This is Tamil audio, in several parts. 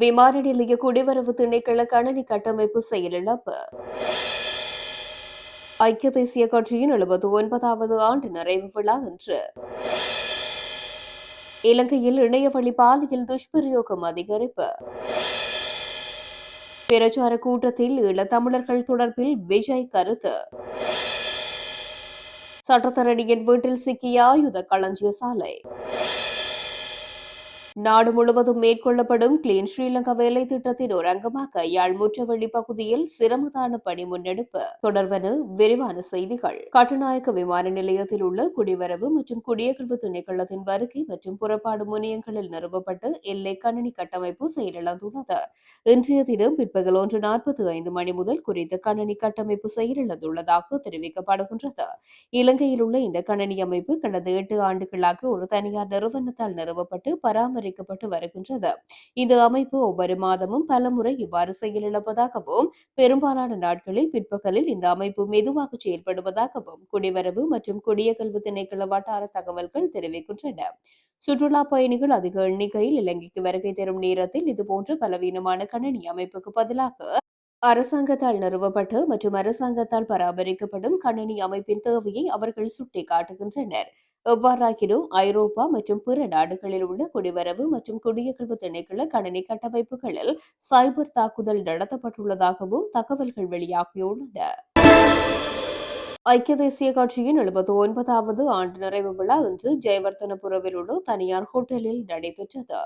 விமான நிலைய குடிவரவு திணைக்கள கணனி கட்டமைப்பு செயலிழப்பு. ஐக்கிய தேசிய கட்சியின் எழுபத்தி ஒன்பதாவது ஆண்டு நிறைவு விழா இன்று. இலங்கையில் இணையவழி பாலியல் துஷ்பிரயோகம் அதிகரிப்பு. பிரச்சார கூட்டத்தில் ஈழத்தமிழர்கள் தொடர்பில் விஜய் கருத்து. சட்டத்தரணியின் வீட்டில் சிக்கிய ஆயுத களஞ்சிய சாலை நாடு முழுவதும் மேற்கொள்ளப்படும் கிளீன் ஸ்ரீலங்கா வேலை திட்டத்தின் ஒரு அங்கமாக யாழ் முற்றவெளி பகுதியில் சிரமதான பணி முன்னெடுப்பு. தொடர்வன விரிவான செய்திகள். கட்டுநாயக்க விமான நிலையத்தில் உள்ள குடிவரவு மற்றும் குடியகழ்வு திணைக்களத்தின் வருகை மற்றும் புறப்பாடு முனையங்களில் நிறுவப்பட்டு எல்லை கணினி கட்டமைப்பு செயலிழந்துள்ளது. இன்றைய தினம் பிற்பகல் ஒன்று நாற்பத்தி ஐந்து மணி முதல் குறித்த கணினி கட்டமைப்பு செயலிழந்துள்ளதாக தெரிவிக்கப்படுகின்றது. இலங்கையில் உள்ள இந்த கணினி அமைப்பு கடந்த எட்டு ஆண்டுகளாக ஒரு தனியார் நிறுவனத்தால் நிறுவப்பட்டு பராமரி பராமரிக்கப்பட்டு வருகின்றது. இந்த அமைப்பு ஒவ்வொரு மாதமும் பலமுறை இவ்வாறு செயலிழப்பதாகவும் பெரும்பாலான நாட்களில் பிற்பகலில் இந்த அமைப்பு மெதுவாக செயல்படுவதாகவும் குடிவரவு மற்றும் குடியகல்வு திணைக்கள வட்டார தகவல்கள் தெரிவிக்கின்றன. சுற்றுலா பயணிகள் அதிக எண்ணிக்கையில் இலங்கைக்கு வருகை தரும் நேரத்தில் இதுபோன்ற பலவீனமான கணினி அமைப்புக்கு பதிலாக அரசாங்கத்தால் நிறுவப்பட்டு மற்றும் அரசாங்கத்தால் பராமரிக்கப்படும் கணினி அமைப்பின் தேவையை அவர்கள் சுட்டிக்காட்டுகின்றனர். எவ்வாறாகினும் ஐரோப்பா மற்றும் பிற நாடுகளில் உள்ள குடிவரவு மற்றும் குடியகழ்வு திணைக்கள கணினி கட்டமைப்புகளில் சைபர் தாக்குதல் நடத்தப்பட்டுள்ளதாகவும் தகவல்கள் வெளியாகியுள்ளன. ஐக்கிய தேசிய கட்சியின் எழுபத்தி ஒன்பதாவது ஆண்டு நிறைவு விழா இன்று ஜெயவர்தனபுரவில் உள்ள தனியார் ஹோட்டலில் நடைபெற்றது.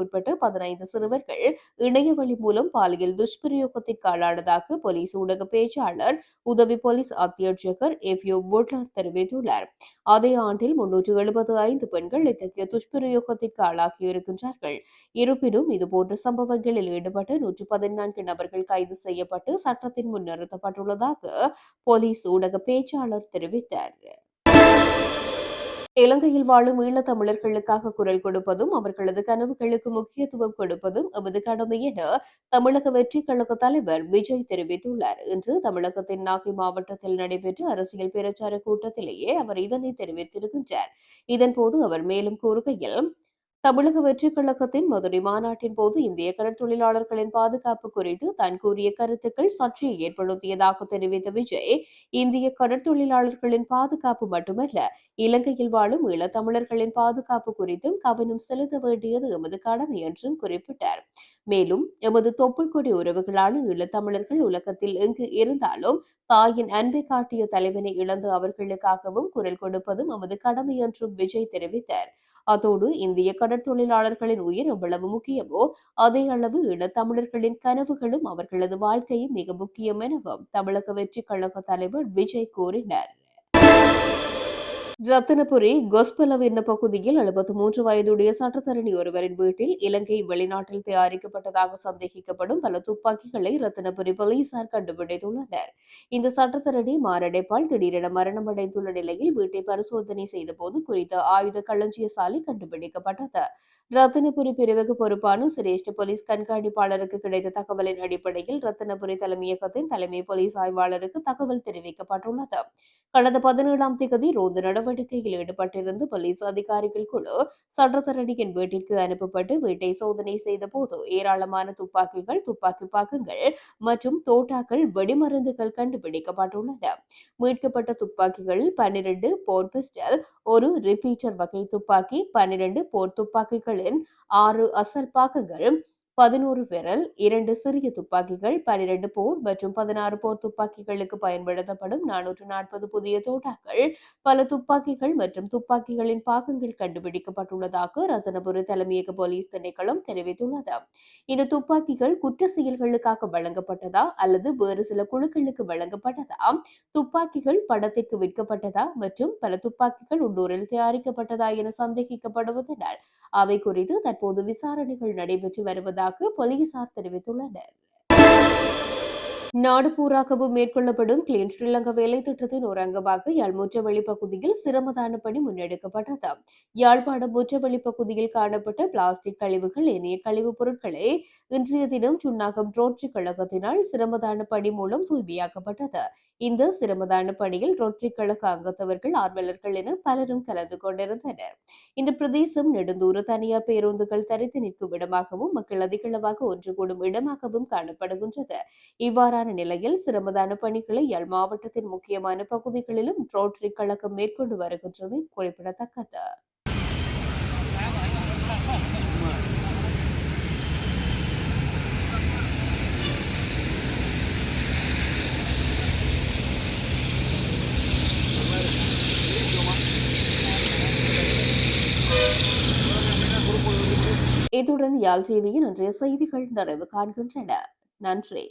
உட்பட்டு பதினைந்து சிறுவர்கள் இணையவழி மூலம் பாலியல் துஷ்பிரயோகத்திற்கு ஆளானதாக போலீஸ் ஊடக பேச்சாளர் உதவி போலீஸ் அத்தியட்சகர் எஃப். யூ. புட்லர் தெரிவித்துள்ளார். அதே ஆண்டில் முன்னூற்று எழுபது ஐந்து பெண்கள் இத்தகைய துஷ்பிரயோகத்திற்கு ஆளாகியிருக்கின்றார்கள் இருப்பினும் இதுபோன்ற சம்பவங்களில் ஈடுபட்டு நூற்று பதினான்கு நபர்கள் கைது செய்யப்பட்டு சட்டத்தின் முன் நிறுத்தப்பட்டுள்ளதாக போலீஸ் ஊடக பேச்சாளர் தெரிவித்தார். இலங்கையில் வாழும் ஈழத் தமிழர்களுக்காக குரல் கொடுப்பதும் அவர்களது கனவுகளுக்கு முக்கியத்துவம் கொடுப்பதும் எமது கடமை என தமிழக வெற்றி கழக தலைவர் விஜய் தெரிவித்துள்ளார். இன்று தமிழகத்தின் நாகை மாவட்டத்தில் நடைபெற்ற அரசியல் பிரச்சார கூட்டத்திலேயே அவர் இதனை தெரிவித்திருக்கின்றார். இதன்போது அவர் மேலும் கூறுகையில் தமிழக வெற்றிக் கழகத்தின் மதுரை மாநாட்டின் போது இந்திய கடற்தொழிலாளர்களின் பாதுகாப்பு குறித்து தான் கூறிய கருத்துக்கள் சர்ச்சையை ஏற்படுத்தியதாக தெரிவித்த விஜய் இந்திய கடற்தொழிலாளர்களின் பாதுகாப்பு மட்டுமல்ல இலங்கையில் வாழும் ஈழத்தமிழர்களின் பாதுகாப்பு குறித்தும் கவனம் செலுத்த வேண்டியது எமது கடமை என்றும் குறிப்பிட்டார். மேலும் எமது தொப்புள் கொடி உறவுகளான ஈழத்தமிழர்கள் உலகத்தில் எங்கு இருந்தாலும் தாயின் அன்பை காட்டிய தலைவனை இழந்து அவர்களுக்காகவும் குரல் கொடுப்பதும் எமது கடமை என்றும் விஜய் தெரிவித்தார். அதோடு இந்திய கடற்தொழிலாளர்களின் உயிர் எவ்வளவு முக்கியமோ அதே அளவு ஈழத்தமிழர்களின் கனவுகளும் அவர்களது வாழ்க்கையும் மிக முக்கியம் எனவும் தமிழக வெற்றி கழக தலைவர் விஜய் கூறினார். ரத்தினபுரி கொஸ்பலவ் என்ற பகுதியில் எழுபத்தி மூன்று வயதுடைய சட்டத்தரணி ஒருவரின் வீட்டில் இலங்கை வெளிநாட்டில் தயாரிக்கப்பட்டதாக சந்தேகிக்கப்படும் பல துப்பாக்கிகளை ரத்தினபுரி போலீசார் கண்டுபிடித்துள்ளனர். இந்த சட்டத்தரணி மாரடைப்பால் திடீரென மரணமடைந்துள்ள நிலையில் வீட்டை பரிசோதனை செய்தபோது குறித்த ஆயுத களஞ்சிய சாலை கண்டுபிடிக்கப்பட்டது. ரத்தினபுரி பிரிவுக்கு பொறுப்பான சிரேஷ்ட போலீஸ் கண்காணிப்பாளருக்கு கிடைத்த தகவலின் அடிப்படையில் ரத்தினபுரி தலைமையகத்தின் தலைமை போலீஸ் ஆய்வாளருக்கு தகவல் தெரிவிக்கப்பட்டுள்ளது. கடந்த பதினேழாம் தேதி ரோந்து நடவடிக்கை நடவடிக்கையில் ஈடுபட்டிருந்த போலீஸ் அதிகாரிகள் குழு சட்டத்தரணியின் வீட்டிற்கு அனுப்பப்பட்டு வீட்டை சோதனை செய்த போது ஏராளமான துப்பாக்கிகள் துப்பாக்கி பாக்கங்கள் மற்றும் தோட்டாக்கள் வெடிமருந்துகள் கண்டுபிடிக்கப்பட்டுள்ளன. மீட்கப்பட்ட துப்பாக்கிகளில் பன்னிரண்டு போர் பிஸ்டல் ஒரு ரிப்பீட்டர் வகை துப்பாக்கி பன்னிரண்டு போர் துப்பாக்கிகளின் ஆறு அசல் பாகங்கள் பதினோரு விரல் இரண்டு சிறிய துப்பாக்கிகள் பனிரெண்டு போர் மற்றும் பதினாறு போர் துப்பாக்கிகளுக்கு பயன்படுத்தப்படும் நானூற்று நாற்பது புதிய தோட்டாக்கள். பல துப்பாக்கிகள் மற்றும் துப்பாக்கிகளின் பாகங்கள் கண்டுபிடிக்கப்பட்டுள்ளதாக ரத்தனபுரி தலைமையக போலீஸ் திணைக்களம் தெரிவித்துள்ளது. இந்த துப்பாக்கிகள் குற்ற செயல்களுக்காக வழங்கப்பட்டதா அல்லது வேறு சில குழுக்களுக்கு வழங்கப்பட்டதா? துப்பாக்கிகள் படத்திற்கு விற்கப்பட்டதா மற்றும் பல துப்பாக்கிகள் உள்ளூரில் தயாரிக்கப்பட்டதா என சந்தேகிக்கப்படுவதனால் அவை குறித்து தற்போது விசாரணைகள் நடைபெற்று வருவதாக போலீசார் தெரிவித்துள்ளனர். நாடு பூராகவும் மேற்கொள்ளப்படும் கிளீன் ஸ்ரீலங்கா வேலை திட்டத்தின் ஒரு அங்கமாக யாழ் முற்றவெளி பகுதியில் சிரமதான பணி முன்னெடுக்கப்பட்டது. யாழ்ப்பாணம் முற்றவெளி பகுதியில் காணப்பட்ட பிளாஸ்டிக் கழிவுகள் இனிய கழிவுப் பொருட்களை இன்றைய தினம் சுண்ணாகம் ரோட்டரி கழகத்தினால் சிரமதான பணி மூலம் தூய்மையாக்கப்பட்டது. இந்த சிரமதான பணியில் ரோட்டரி கழக அங்கத்தவர்கள் ஆர்வலர்கள் என பலரும் கலந்து கொண்டிருந்தனர். இந்த பிரதேசம் நெடுந்தூர தனியார் பேருந்துகள் தரித்து நிற்கும் இடமாகவும் மக்கள் அதிகளவாக ஒன்று கூடும் இடமாகவும் காணப்படுகின்றது. இவ்வாறான நிலையில் சிரமதான பணிகளை யாழ் மாவட்டத்தின் முக்கியமான பகுதிகளிலும் ரோட்டரி கழகம் மேற்கொண்டு வருகின்றது குறிப்பிடத்தக்கது. இத்துடன் யாழ் டிவியின் இன்றைய செய்திகள் நிறைவு காண்கின்றன. நன்றி.